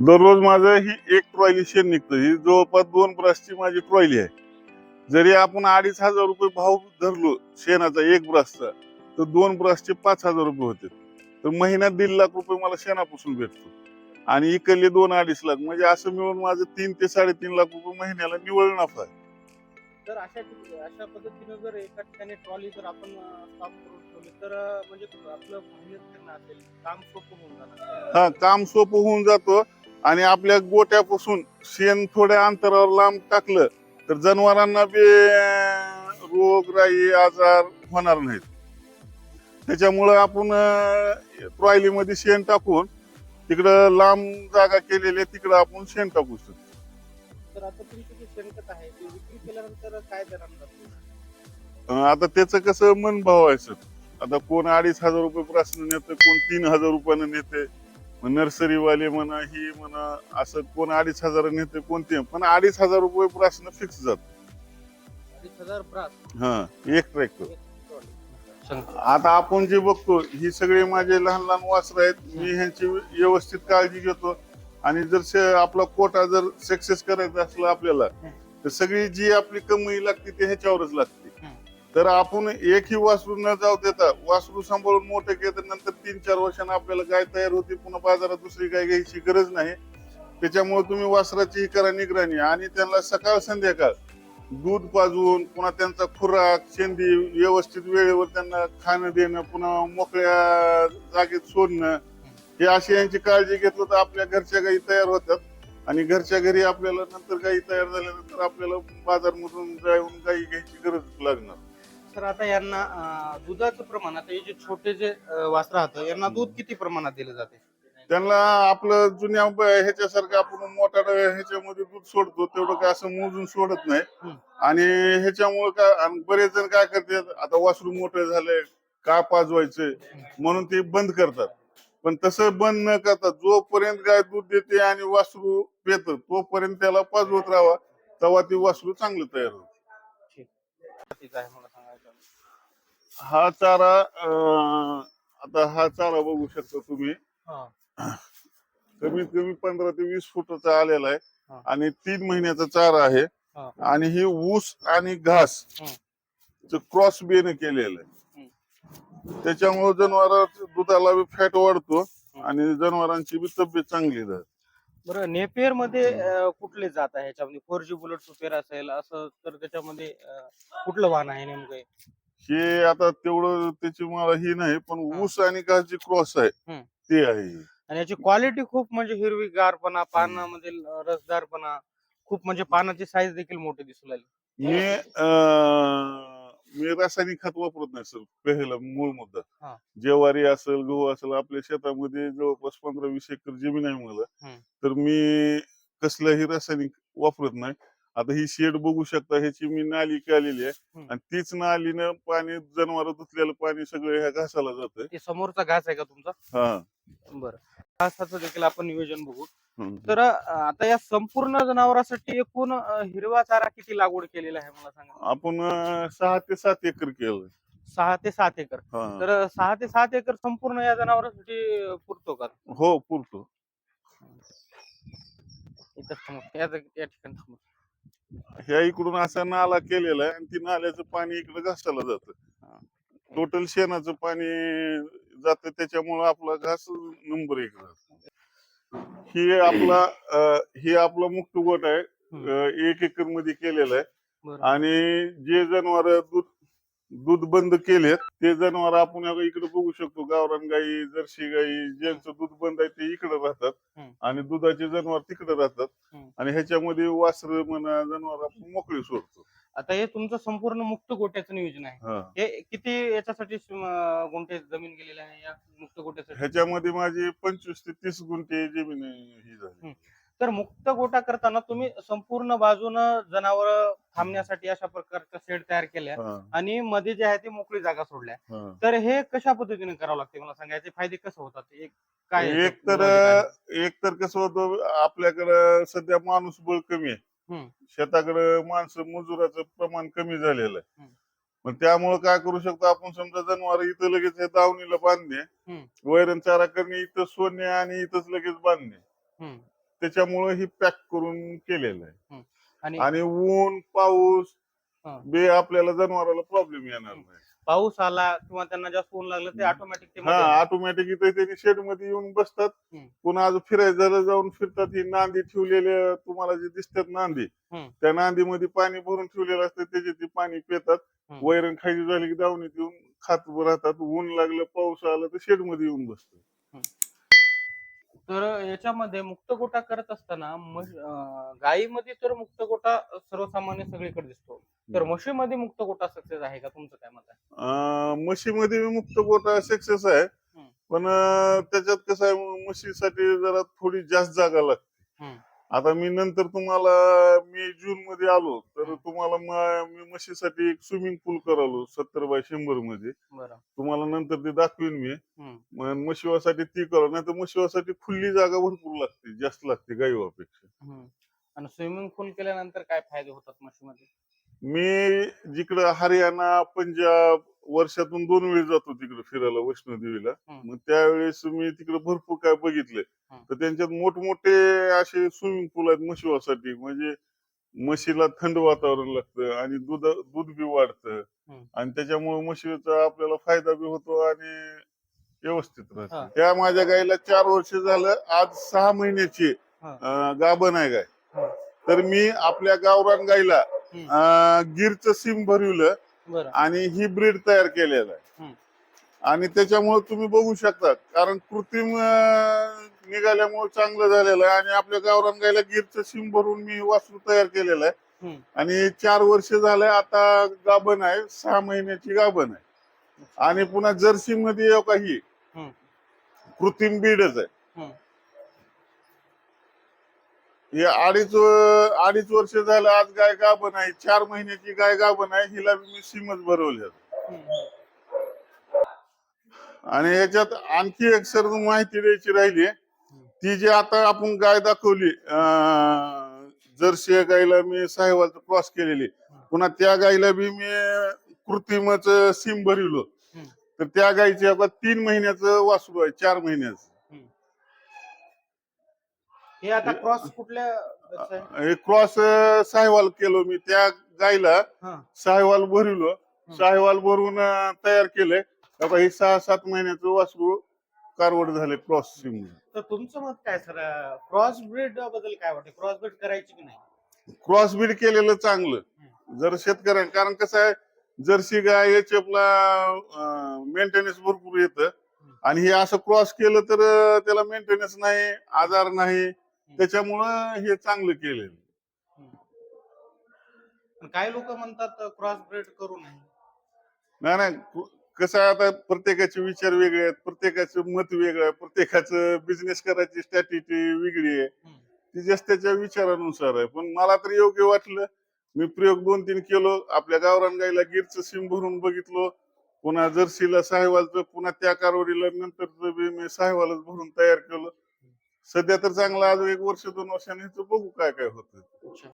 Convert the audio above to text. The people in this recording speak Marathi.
दररोज माझं ही एक ट्रॉयली शेण निघतं. ही जवळपास दोन ब्रशची माझी ट्रॉयली आहे. जरी आपण अडीच हजार रुपये भाव धरलो शेणाचा एक ब्रशचा तर दोन ब्रशचे पाच हजार रुपये होते. तर महिन्यात दीड लाख रुपये मला शेणापासून भेटतो. आणि इकडले दोन अडीच लाख म्हणजे असं मिळून माझं तीन ते साडेतीन लाख रुपये महिन्याला निवळ नफा आहे. तर अशा ठिक- अशा पद्धतीने जर एका ठिकाणी ट्रॉली जर आपण स्टॉप करून ठेवली तर अं, म्हणजे आपलं मेहनत करणं असेल काम सोपं होऊन जाणार. हा काम सोपं होऊन जातो. आणि आपल्या गोट्यापासून शेण थोड्या अंतरावर लांब टाकलं तर जनावरांना बी रोग राई आजार होणार नाहीत. त्याच्यामुळं आपण ट्रॉयलीमध्ये शेण टाकून तिकडं लांब जागा केलेली आहे, तिकडं आपण शेण टाकू शकतो. तर आता आहे त्याचं कसं मन भावायचं? आता कोण अडीच हजार रुपये प्रश्न नेतं कोण तीन हजार रुपयानं नेते. नर्सरीवाले म्हणा ही म्हणा असं कोण अडीच हजार नेते कोणते पण अडीच हजार रुपये प्रश्न फिक्स जात. हा एक ट्रॅक्टर. आता आपण जे बघतो ही सगळे माझे लहान लहान वासर आहेत मी ह्यांची व्यवस्थित काळजी घेतो. आणि जर आपला कोटा जर सक्सेस करायचा असला आपल्याला तर सगळी जी आपली कमाई लागते ती ह्याच्यावरच लागते. तर आपण एकही वासरू न जाऊ देता वासरू सांभाळून मोठे घेत नंतर तीन चार वर्षांना आपल्याला गाय तयार होते पुन्हा बाजारात दुसरी गाय घ्यायची गरज नाही. त्याच्यामुळे तुम्ही वासराची करा निगराणी. आणि त्यांना सकाळ संध्याकाळ दूध पाजून पुन्हा त्यांचा खुराक शेंदी व्यवस्थित वेळेवर त्यांना खाणं देणं पुन्हा मोकळ्या जागेत सोडणं हे अशी यांची काळजी घेतलं तर आपल्या घरच्या गायी तयार होतात. आणि घरच्या घरी आपल्याला नंतर गायी तयार झाल्यानंतर आपल्याला बाजारमधून जाऊन गायी घ्यायची गरज लागणार. तर आता यांना अं, दुधाचं प्रमाण आता हे जे छोटे जे वास्त्र राहतं यांना दूध किती प्रमाणात दिलं जाते? त्यांना आपलं जुन्या ब- ह्याच्यासारखं आपण मोठ्या ह्याच्यामध्ये दूध सोडतो तेवढं काय असं मोजून सोडत नाही. आणि ह्याच्यामुळे काय आणि बरेच जण काय करतात आता वासरू मोठं झालंय का पाजवायचं म्हणून ते बंद करतात. पण तसं बंद न करता जोपर्यंत गाय दूध देते आणि वासरू पेत तोपर्यंत त्याला पाजवत राहावा तेव्हा ती वासरू चांगलं तयार होत. ठीक आहे मला हा चारा अं, आता हा चारा बघू शकता तुम्ही हा. कमीत कमी पंधरा ते वीस फुटाचा आलेला आहे हा. आणि तीन महिन्याचा चारा आहे हा. आणि ही ऊस आणि घास हम्म. क्रॉस बेन केलेलं आहे त्याच्यामुळे जनावर दुधाला बी फॅट वाढतो आणि जनावरांची बी तब्येत चांगली राहते बरं नेपियरमध्ये अं, कुठले जात आहे ह्याच्यामध्ये फोर जी बुलेट सुपेर असेल असं तर त्याच्यामध्ये अं, कुठलं वाहन आहे नेमकं हे? हे आता तेवढं त्याची मला ही नाही पण. ऊस आणि घास जे क्रॉस आहे हम्म. ते आहे आणि याची क्वालिटी खूप म्हणजे हिरवीगारपणा पानामध्ये रसदारपणा खूप म्हणजे पानाची साईज देखील मोठी दिसू लागली मी अं, मी रासायनिक खत वापरत नाही सर पहिला मूळ मुद्दा हा. ज्वारी असेल गहू असेल आपल्या शेतामध्ये जवळपास पंधरा वीस एकर जमीन आहे मला हम्म. तर मी कसलंही रासायनिक वापरत नाही आता ही शेड बघू शकता ह्याची मी नाली केलेली आहे. आणि तीच नालीनं पाणी जनावर धुतलेलं पाणी सगळं ह्या घासाला जातंय. ते समोरचा घास आहे का तुमचा? हा. बरं. घासाचं देखील आपण नियोजन बघू. तर आता या संपूर्ण जनावरांसाठी एकूण हिरवा चारा किती लागवड केलेला आहे मला सांगा. आपण अं, सहा ते सात एकर केलं सहा ते सात एकर. हा. तर सहा ते सात एकर संपूर्ण या जनावरांसाठी अं, पुरतो का? हो पुरतो. इथं थांबू. या जागी- या ठिकाणी थांबू. ह्या इकडून असा नाला केलेला आहे आणि ती नाल्याचं पाणी इकडे घासाला जातं. टोटल शेणाचं पाणी जात त्याच्यामुळं आपला घास नंबर एक ही आपला ही आपला मुक्त गोट आहे एक एकरमध्ये केलेला आहे. आणि जे जनावर दूध दूध बंद केलेत. ते जनावर आपण इकडे बघू शकतो गावरान गाई जर्सी गाई ज्यांचं दूध बंद आहे ते इकडे राहतात. आणि दुधाचे जनावर तिकडे राहतात. आणि ह्याच्यामध्ये वासर म्हणा जनावर आपण मोकळी सोडतो. आता हे तुमचं संपूर्ण मुक्त गोट्याचं नियोजन आहे. हा. किती याच्यासाठी गुंठे जमीन गेलेली आहे या मुक्त गोट्यासाठी ह्याच्यामध्ये माझी पंचवीस ते तीस गुंठे जमीन ही झाली. तर मुक्त गोटा करताना तुम्ही संपूर्ण बाजूनं जनावर थांबण्यासाठी अशा प्रकारच्या शेड तयार केल्या आणि मध्ये जे आहे ते मोकळी जागा सोडल्या. तर हे कशा पद्धतीने करावं लागते मला सांगा याचे फायदे कसे होतात एक काय एक तर? एक तर कसं होतं आपल्याकडं सध्या माणूस बळ कमी आहे. शेताकडे माणसं मजुराचं प्रमाण कमी झालेलं आहे. मग त्यामुळे काय करू शकतो आपण समजा जनावर इथं लगेच हे दावणीला बांधणे. वैरण चारा करणे इथं सोडणे आणि इथंच लगेच बांधणे. त्याच्यामुळे ही पॅक करून केलेलं आहे. आणि आणि ऊन पाऊस हा. बे आपल्याला जनावराला प्रॉब्लेम येणार नाही. पाऊस आला किंवा त्यांना जास्त ऊन लागलं ते ऑटोमॅटिक ते हा मध्ये- ऑटोमॅटिक इथे त्यांनी शेडमध्ये येऊन बसतात. हम्म. पुन्हा आज फिरायचं झालं जाऊन फिरतात. ही नांदी ठेवलेले तुम्हाला जे दिसतात नांदी हम्म. त्या नांदीमध्ये पाणी भरून ठेवलेलं असतं. त्याचे ते पाणी पितात. हम्म. वैरण खायची झाली की दावणीत येऊन खात राहतात. ऊन लागलं पाऊस आला तर शेडमध्ये येऊन बसतात. तर याच्यामध्ये मुक्त गोटा करत असताना गायीमध्ये तर मुक्त गोटा सर्वसामान्य सगळीकडे दिसतो. तर म्हशीमध्ये मुक्त गोटा सक्सेस आहे का? तुमचं काय मत आहे? म्हशीमध्ये मुक्त गोटा सक्सेस आहे. पण त्याच्यात कसं आहे म्हशीसाठी जरा थोडी जास्त जागा लागते. आता मी नंतर तुम्हाला मी जून मध्ये आलो तर. तुम्हाला म- म्हशीसाठी एक स्विमिंग पूल करालो सत्तर बाय शंभरमध्ये. तुम्हाला नंतर ते दाखवीन मी. म्हशीवासाठी ती करा नाही तर म्हशीवासाठी खुली जागा भरपूर लागते जास्त लागते गाईवापेक्षा. आणि स्विमिंग पूल केल्यानंतर काय फायदे होतात म्हशीमध्ये? मी जिकडं हरियाणा पंजाब वर्षातून दोन वेळी जातो तिकडे फिरायला वैष्णोदेवीला हम्म. मग त्यावेळेस मी तिकडे भरपूर काय बघितले. तर त्यांच्यात मोठमोठे असे स्विमिंग पूल आहेत म्हशीवासाठी म्हणजे म्हशीला थंड वातावरण लागतं आणि दूध दूध बी वाढतं. आणि त्याच्यामुळे म्हशीचा आपल्याला फायदा बी होतो आणि व्यवस्थित. राहते त्या माझ्या गाईला चार वर्ष झालं आज सहा महिन्याची गाभण आहे गाय. तर मी आपल्या गावरान. अं, गिरचं सिम भरवलं आणि ही ब्रीड तयार केलेलं आहे. आणि त्याच्यामुळे तुम्ही बघू शकता कारण कृत्रिम निघाल्यामुळे चांगलं झालेलं आहे आणि आपल्या गावरान गायला गिरचं सिम भरून मी वासरू तयार केलेलं आहे. आणि चार वर्ष झाले आता गाभण आहे सहा महिन्याची गाभण आहे आणि पुन्हा जर्सी मध्ये ही. कृत्रिम बीडच आहे. हे अडीच अडीच वर्ष झालं आज गाय गाभण आहे. चार महिन्याची गाय गाभण आहे. हिला मी सिमच भरवले हम्म. आणि याच्यात आणखी एक सर माहिती द्यायची राहिली. ती जी आता आपण गाय दाखवली अं, जर्सी या गायला मी साहेबाचं क्रॉस केलेली. पुन्हा त्या गायला बी मी कृत्रिमच सिम हम्म. तर त्या गायची आता तीन महिन्याचं वासरू आहे चार महिन्याचं. हे आता क्रॉस कुठल्या? हे क्रॉस साहेवाल केलो मी. त्या गायला. साहेवाल भरवलं साहेवाल भरून तयार आता हे सहा सात महिन्याचं वासरू कारवड झाले क्रॉस सिम तर तुमचं मत काय सर? क्रॉस ब्रीडबद्दल काय वाटतं? क्रॉस ब्रीड करायची की नाही? क्रॉस बीड केलेलं चांगलं. जर शेतकऱ्या कारण कसं आहे जर्सी गाय याच्यापला मेंटेनन्स भरपूर येतं. आणि हे असं क्रॉस केलं तर त्याला मेंटेनन्स नाही आजार नाही त्याच्यामुळं हे चांगलं केलेलं पण काही लोक म्हणतात क्रॉस ब्रीड करू नये. नाही नाही. कसं आहे आता प्रत्येकाचे विचार वेगळे आहेत प्रत्येकाचं मत वेगळं आहे प्रत्येकाचं बिझनेस करायची स्ट्रॅटेजी वेगळी आहे. ती जास्त त्याच्या विचारानुसार आहे. पण मला तर योग्य वाटलं मी प्रयोग दोन तीन केलो आपल्या गावरान गाईला गिरचं सिम भरून बघितलो. पुन्हा जर्सीला साहेवालचं पुन्हा त्या कारवडीला नंतर मी साहेवालच भरून तयार केलं. सध्या तर चांगला आज एक वर्ष दोन वर्षांनी ह्याचं बघू काय काय होतं